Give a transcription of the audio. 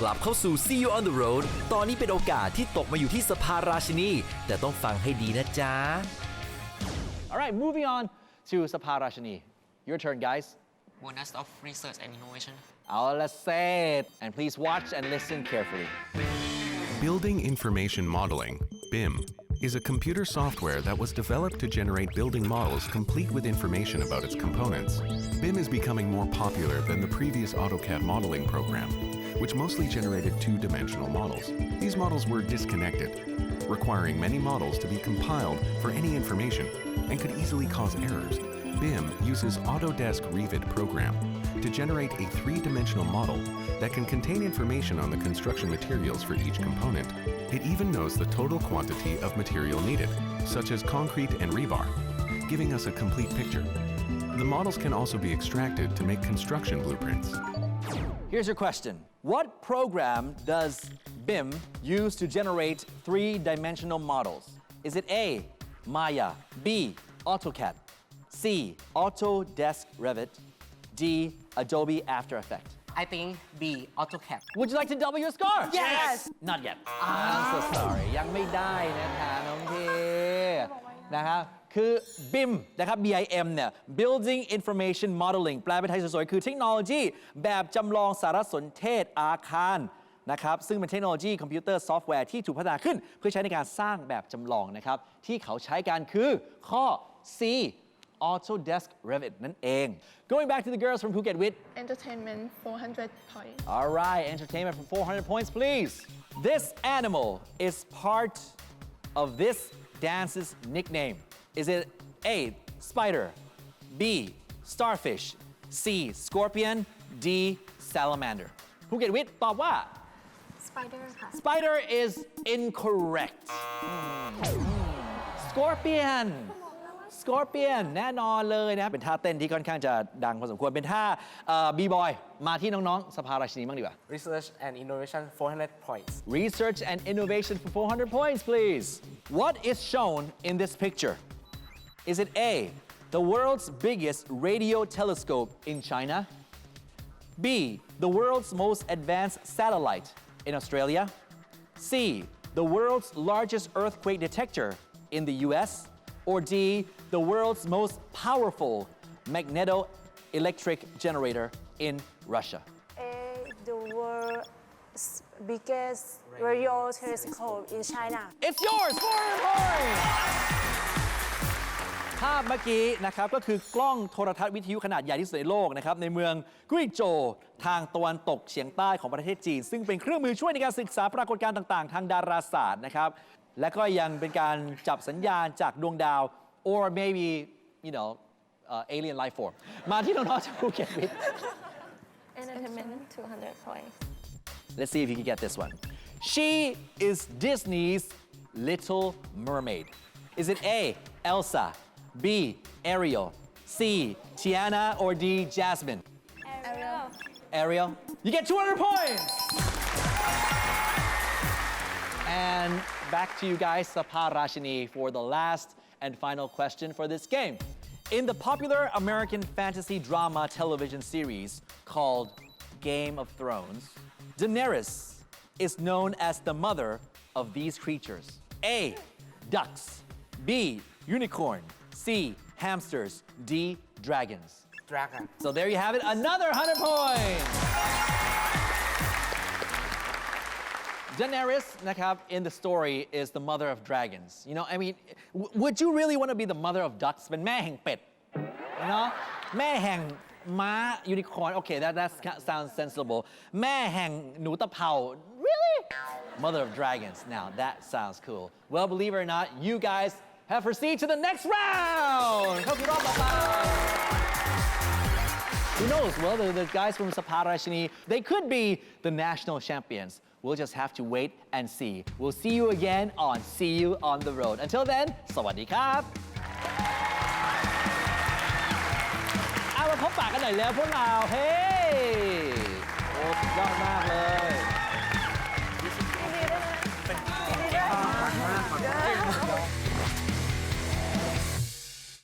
กลับเข้าสู่ See You on the Road ตอนนี้เป็นโอกาสที่ตกมาอยู่ที่สภาราชินี แต่ต้องฟังให้ดีนะจ๊ะ All right, moving on to Saparashini. Your turn, guys. bonus of research and innovation I'll let's say it. And please watch and listen carefully. Building Information Modeling, BIM, is a computer software that was developed to generate building models complete with information about its components. BIM is becoming more popular than the previous AutoCAD modeling program, which mostly generated two-dimensional models. These models were disconnected, requiring many models to be compiled for any information and could easily cause errors. BIM uses Autodesk Revit program to generate a three-dimensional model that can contain information on the construction materials for each component. It even knows the total quantity of material needed, such as concrete and rebar, giving us a complete picture. The models can also be extracted to make construction blueprints. Here's your question What program does BIM use to generate three dimensional models? Is it A, Maya, B, AutoCAD, C, Autodesk Revit, D, Adobe After Effects? I think B AutoCAD Would you like to double your score? Yes. Not yet. I'm so sorry ยังไม่ได้นะคะน้องเทนะครับ คือ BIM นะครับ BIM เนี่ย Building Information Modeling แปลเป็นไทยสวยๆ คือเทคโนโลยีแบบจำลองสารสนเทศอาคารนะครับ ซึ่งเป็นเทคโนโลยีคอมพิวเตอร์ซอฟต์แวร์ที่ถูกพัฒนาขึ้น เพื่อใช้ในการสร้างแบบจำลองนะครับ ที่เขาใช้กันคือข้อ C Autodesk Revit นั่นเอง Going back to the girls from Phuket with Entertainment 400 points. All right, entertainment for 400 points, please. This animal is part of this dance's nickname. Is it A, spider, B, starfish, C, scorpion, D, salamander? Who get wit? ตอบว่า Spider ค่ะ Spider is incorrect. Scorpion Scorpion แน่นอนเลยนะ เป็นท่าเต้นที่ค่อนข้างจะดังพอสมควร เป็นท่าบีบอย มาที่น้อง ๆ สภาราชินีบ้างดีกว่า Research and Innovation 400 points Research and innovation for 400 points, please. What is shown in this picture? Is it A, the world's biggest radio telescope in China? B, the world's most advanced satellite in Australia? C, the world's largest earthquake detector in the US? Or D, the world's most powerful magneto-electric generator in Russia? A, the world's biggest radio telescope in China. It's yours 400 points ภาพเมื่อกี้นะครับก็คือกล้องโทรทัศน์วิทยุขนาดใหญ่ที่สุดในโลกนะครับในเมืองกุยโจวทางตะวันตกเฉียงใต้ของประเทศจีน ซึ่งเป็นเครื่องมือช่วยในการศึกษาปรากฏการณ์ต่างๆ ทางดาราศาสตร์นะครับและก็ยังเป็นการจับสัญญาณจากดวงดาว or maybe you know uh, alien life form มาที่น้องๆจากภูเก็ตวิท Entertainment 200 points. Let's see if you can get this one. She is Disney's Little Mermaid. Is it A, Elsa, B, Ariel, C, Tiana, or D, Jasmine? Ariel. Ariel? You get 200 points! And back to you guys, Sapa Rashini, for the last and final question for this game. In the popular American fantasy drama television series called Game of Thrones, Daenerys is known as the mother of these creatures A. Ducks, B. Unicorn, C, hamsters. D, dragons. Dragon. So there you have it, another 100 points. Daenerys, Nakab, in the story, is the mother of dragons. You know, I mean, would you really want to be the mother of ducks? But meh pet. You know? Meh hang ma unicorn. Okay, that, that sounds sensible. Meh hang nu pao. Really? Mother of dragons. Now, that sounds cool. Well, believe it or not, you guys have proceeded to the next round เข้าสู่รอบต่อไป Who knows? Well, the, the guys from Saparashini, they could be the national champions. We'll just have to wait and see. We'll see you again on See You on the Road. Until then, สวัสดีครับเอามาพบปากกันหน่อยแล้วพวกเรา เฮ้